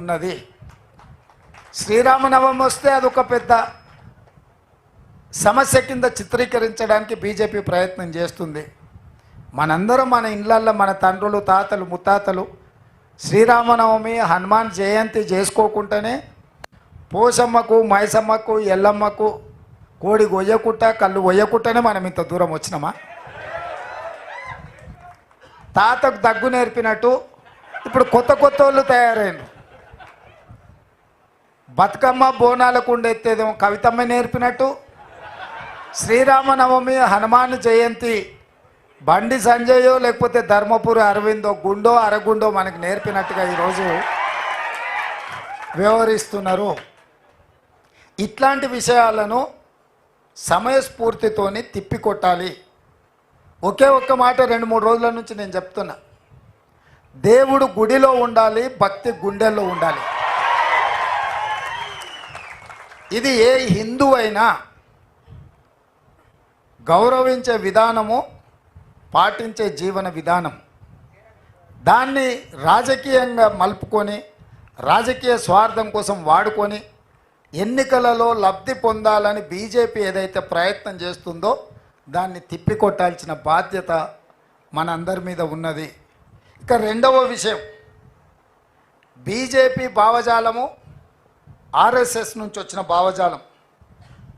ఉన్నది. శ్రీరామనవమి వస్తే అదొక పెద్ద సమస్య కింద చిత్రీకరించడానికి బీజేపీ ప్రయత్నం చేస్తుంది. మనందరం మన ఇళ్ళల్లో మన తండ్రులు తాతలు ముత్తాతలు శ్రీరామనవమి హనుమాన్ జయంతి చేసుకోకుండానే పోసమ్మకు మైసమ్మకు ఎల్లమ్మకు కోడి గొయ్యకుట్ట కళ్ళు గొయ్యకుట్టనే మనం ఇంత దూరం వచ్చినామా? తాతకు దగ్గు నేర్పినట్టు ఇప్పుడు కొత్త కొత్త వాళ్ళు తయారైన బతుకమ్మ బోనాలకు ఉండెత్తేదేమో కవితమ్మ నేర్పినట్టు. శ్రీరామనవమి హనుమాన్ జయంతి బండి సంజయో లేకపోతే ధర్మపురి అరవిందో గుండో అరగుండో మనకు నేర్పినట్టుగా ఈరోజు వ్యవహరిస్తున్నారు. ఇట్లాంటి విషయాలను సమయస్ఫూర్తితోని తిప్పికొట్టాలి. ఒకే ఒక్క మాట రెండు మూడు రోజుల నుంచి నేను చెప్తున్నా. దేవుడు గుడిలో ఉండాలి భక్తి గుండెల్లో ఉండాలి. ఇది ఏ హిందూ అయినా గౌరవించే విధానము పాటించే జీవన విధానం. దాన్ని రాజకీయంగా మలుపుకొని రాజకీయ స్వార్థం కోసం వాడుకొని ఎన్నికలలో లబ్ధి పొందాలని బీజేపీ ఏదైతే ప్రయత్నం చేస్తుందో దాన్ని తిప్పికొట్టాల్సిన బాధ్యత మనందరి మీద ఉన్నది. ఇక రెండవ విషయం. బీజేపీ భావజాలము ఆర్ఎస్ఎస్ నుంచి వచ్చిన భావజాలం.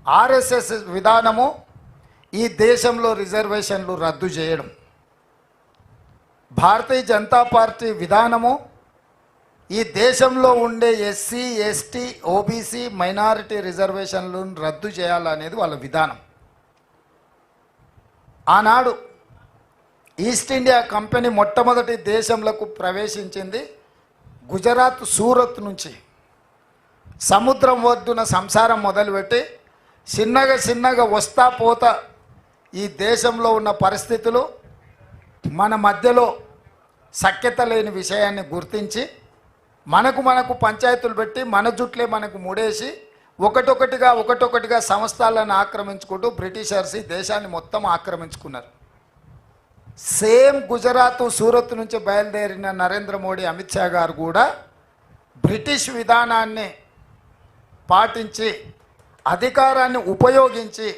ఆర్ఎస్ఎస్ విధానము ఈ దేశంలో రిజర్వేషన్లు రద్దు చేయడం. భారతీయ జనతా పార్టీ విధానము ఈ దేశంలో ఉండే ఎస్సీ ఎస్టీ ఓబీసీ మైనారిటీ రిజర్వేషన్లను రద్దు చేయాలనేది వాళ్ళ విధానం. ఆనాడు ఈస్ట్ ఇండియా కంపెనీ మొట్టమొదటి దేశంలోకి ప్రవేశించింది గుజరాత్ సూరత్ నుంచి. సముద్రం ఒడ్డున సంసారం మొదలుపెట్టి చిన్నగా చిన్నగా వస్తా పోతా ఈ దేశంలో ఉన్న పరిస్థితులు మన మధ్యలో సఖ్యత లేని విషయాన్ని గుర్తించి మనకు మనకు పంచాయతీలు పెట్టి మన జుట్లే మనకు ముడేసి ఒకటొకటిగా ఒకటొకటిగా సంస్థలను ఆక్రమించుకుంటూ బ్రిటిషర్స్ ఈ దేశాన్ని మొత్తం ఆక్రమించుకున్నారు. సేమ్ గుజరాత్ సూరత్ నుంచి బయలుదేరిన నరేంద్ర మోడీ అమిత్ షా గారు కూడా బ్రిటిష్ విధానాన్ని పాటించి అధికారాన్ని ఉపయోగించి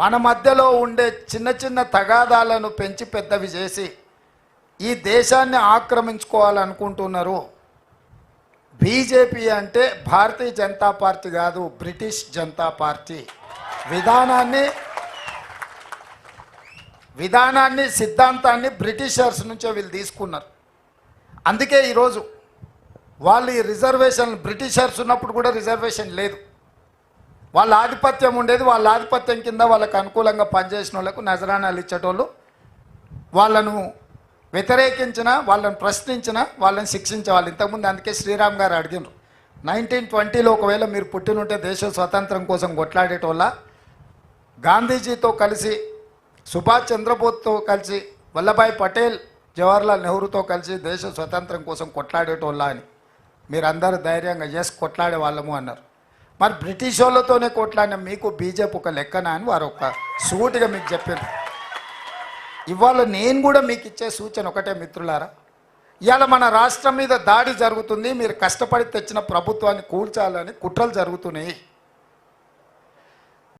మన మధ్యలో ఉండే చిన్న చిన్న తగాదాలను పెంచి పెద్దవి చేసి ఈ దేశాన్ని ఆక్రమించుకోవాలనుకుంటున్నారు. బీజేపీ అంటే భారతీయ జనతా పార్టీ కాదు బ్రిటిష్ జనతా పార్టీ. విధానాన్ని విధానాన్ని సిద్ధాంతాన్ని బ్రిటిషర్స్ నుంచే వీళ్ళు తీసుకున్నారు. అందుకే ఈరోజు వాళ్ళు ఈ రిజర్వేషన్ బ్రిటిషర్స్ ఉన్నప్పుడు కూడా రిజర్వేషన్ లేదు. వాళ్ళ ఆధిపత్యం ఉండేది వాళ్ళ ఆధిపత్యం కింద వాళ్ళకు అనుకూలంగా పనిచేసిన వాళ్ళకు నజరానాలు ఇచ్చేటోళ్ళు. వాళ్ళను వ్యతిరేకించిన వాళ్ళని ప్రశ్నించిన వాళ్ళని శిక్షించేవాళ్ళు ఇంతకుముందు అందుకే శ్రీరామ్ గారు అడిగినారు నైన్టీన్ ట్వంటీలో ఒకవేళ మీరు పుట్టినుంటే దేశ స్వతంత్రం కోసం కొట్లాడేటోళ్ళ గాంధీజీతో కలిసి సుభాష్ చంద్రబోస్తో కలిసి వల్లభాయ్ పటేల్ జవహర్లాల్ నెహ్రూతో కలిసి దేశ స్వతంత్రం కోసం కొట్లాడేటోళ్ళ అని. మీరందరూ ధైర్యంగా చేసి కొట్లాడే వాళ్ళము అన్నారు. మరి బ్రిటిష్ వాళ్ళతోనే కొట్లాడిన మీకు బీజేపీ ఒక లెక్కన అని వారు ఒక సూటిగా మీకు చెప్పారు. ఇవాళ నేను కూడా మీకు ఇచ్చే సూచన ఒకటే మిత్రులారా. ఇవాళ మన రాష్ట్రం మీద దాడి జరుగుతుంది మీరు కష్టపడి తెచ్చిన ప్రభుత్వాన్ని కూల్చాలని కుట్రలు జరుగుతున్నాయి.